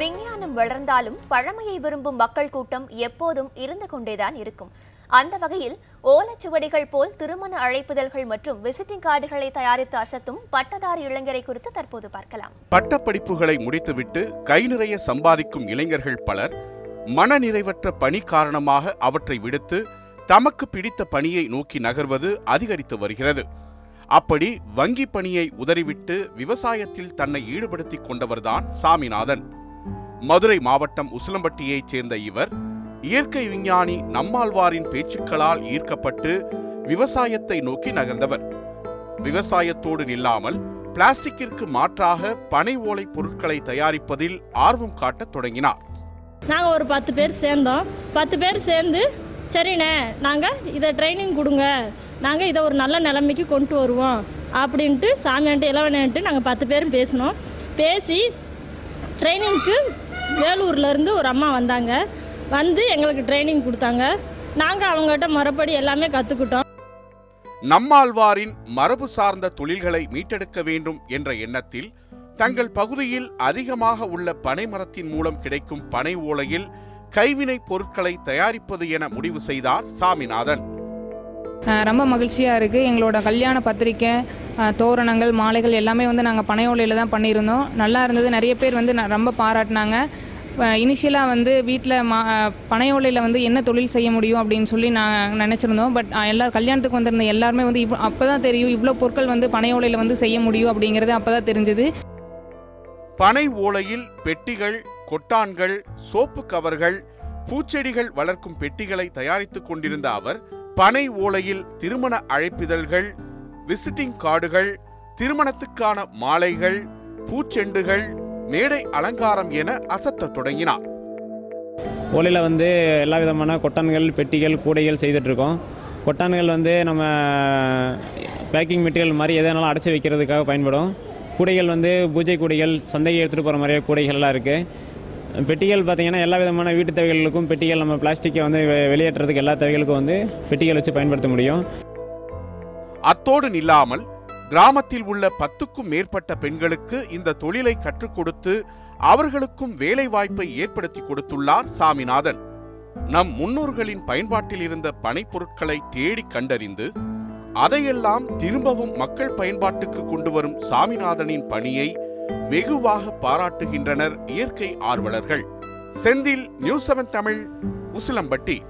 விஞ்ஞானம் வளர்ந்தாலும் பழமையை விரும்பும் மக்கள் கூட்டம் எப்போதும் இருந்து கொண்டேதான் இருக்கும். அந்த வகையில் ஓலச்சுவடிகள் போல் திருமண அழைப்புதல்கள் மற்றும் விசிட்டிங் கார்டுகளை தயாரித்து அசத்தும் பட்டதாரி இளைஞரை குறித்து தற்போது பார்க்கலாம். பட்டப்படிப்புகளை முடித்துவிட்டு கை நிறைய சம்பாதிக்கும் இளைஞர்கள் பலர் மனநிறைவற்ற பணி காரணமாக அவற்றை விடுத்து தமக்கு பிடித்த பணியை நோக்கி நகர்வது அதிகரித்து வருகிறது. அப்படி வங்கி பணியை உதறிவிட்டு விவசாயத்தில் தன்னை ஈடுபடுத்திக் கொண்டவர்தான் சாமிநாதன். மதுரை மாவட்டம் உசிலம்பட்டியைச் சேர்ந்த இவர் இயற்கை விஞ்ஞானி நம்மாழ்வாரின் பேச்சுக்களால் ஈர்க்கப்பட்டு விவசாயத்தை நோக்கி நகர்ந்தவர். விவசாயத்தோடு நில்லாமல் பிளாஸ்டிக்கிற்கு மாற்றாக பனை ஓலை பொருட்களை தயாரிப்பதில் ஆர்வம் காட்டத் தொடங்கினார். நாங்கள் ஒரு பத்து பேர் சேர்ந்தோம். பத்து பேர் சேர்ந்து சரிண்ணே நாங்கள் இதை ட்ரைனிங் கொடுங்க. நாங்கள் இதை ஒரு நல்ல நிலைமைக்கு கொண்டு வருவோம். அப்படின்ட்டு சாமியான்ட்டு இளவனன்ட்டு நாங்கள் பத்து பேரும் பேசினோம். பேசி ட்ரைனிங்க்கு வேலூர்லேருந்து ஒரு அம்மா வந்தாங்க. வந்து எங்களுக்கு ட்ரைனிங் கொடுத்தாங்க. நாங்கள் அவங்ககிட்ட மறுபடி எல்லாமே கற்றுக்கிட்டோம் நம்மாழ்வாரின் மரபு சார்ந்த தொழில்களை மீட்டெடுக்க வேண்டும் என்ற எண்ணத்தில் தங்கள் பகுதியில் அதிகமாக உள்ள பனை மரத்தின் மூலம் கிடைக்கும் பனை ஓலையில் கைவினைப் பொருட்களை தயாரிப்பது என முடிவு செய்தார் சாமிநாதன். ரொம்ப மகிழ்ச்சியாக இருக்குது எங்களோட கல்யாண பத்திரிக்கை தோரணங்கள் மாலைகள் எல்லாமே வந்து நாங்கள் பனை ஓலையில் தான் பண்ணியிருந்தோம். நல்லா இருந்தது. நிறைய பேர் வந்து ரொம்ப பாராட்டினாங்க. இனிஷியலாக வந்து வீட்டில் மா பனையோலையில் பனை ஓலையில் வந்து என்ன தொழில் செய்ய முடியும் அப்படின்னு சொல்லி நான் நினச்சிருந்தோம். பட் எல்லாரும் கல்யாணத்துக்கு வந்திருந்த எல்லாருமே வந்து இவ் அப்போ தான் தெரியும் இவ்வளோ பொருட்கள் வந்து பனை ஓலையில் வந்து செய்ய முடியும் அப்படிங்கிறது அப்போ தான் தெரிஞ்சுது. பனை ஓலையில் பெட்டிகள் கொட்டான்கள் சோப்பு கவர்கள் பூச்செடிகள் வளர்க்கும் பெட்டிகளை தயாரித்துக் கொண்டிருந்த அவர் பனை ஓலையில் திருமண அழைப்பிதழ்கள் விசிட்டிங் கார்டுகள் திருமணத்துக்கான மாலைகள் பூச்செண்டுகள் மேடை அலங்காரம் என அசத்த தொடங்கினார். ஓலையில் வந்து எல்லா விதமான கொட்டான்கள் பெட்டிகள் கூடைகள் செய்துட்ருக்கோம் கொட்டான்கள் வந்து நம்ம பேக்கிங் மெட்டீரியல் மாதிரி எதனாலும் அடைச்சி வைக்கிறதுக்காக பயன்படும். கூடைகள் வந்து பூஜை கூடைகள் சந்தைக்கு எடுத்துகிட்டு போகிற மாதிரியே கூடைகள்லாம் இருக்குது பெட்டிகள் பார்த்திங்கன்னா எல்லா விதமான வீட்டு தேவைகளுக்கும் பெட்டிகள் நம்ம பிளாஸ்டிக்கை வந்து வெளியேற்றுறதுக்கு எல்லா தேவைகளுக்கும் வந்து பெட்டிகள் வச்சு பயன்படுத்த முடியும். அத்தோடு நில்லாமல் கிராமத்தில் உள்ள பத்துக்கும் மேற்பட்ட பெண்களுக்கு இந்த தொழிலை கற்றுக் கொடுத்து அவர்களுக்கும் வேலை வாய்ப்பை ஏற்படுத்தி கொடுத்துள்ளார் சாமிநாதன். நம் முன்னோர்களின் பயன்பாட்டில் இருந்த பனைப்பொருட்களை தேடி கண்டறிந்து அதையெல்லாம் திரும்பவும் மக்கள் பயன்பாட்டுக்கு கொண்டு வரும் சாமிநாதனின் பணியை வெகுவாக பாராட்டுகின்றனர் இயற்கை ஆர்வலர்கள். Senthil news seven Tamil Usilampatti.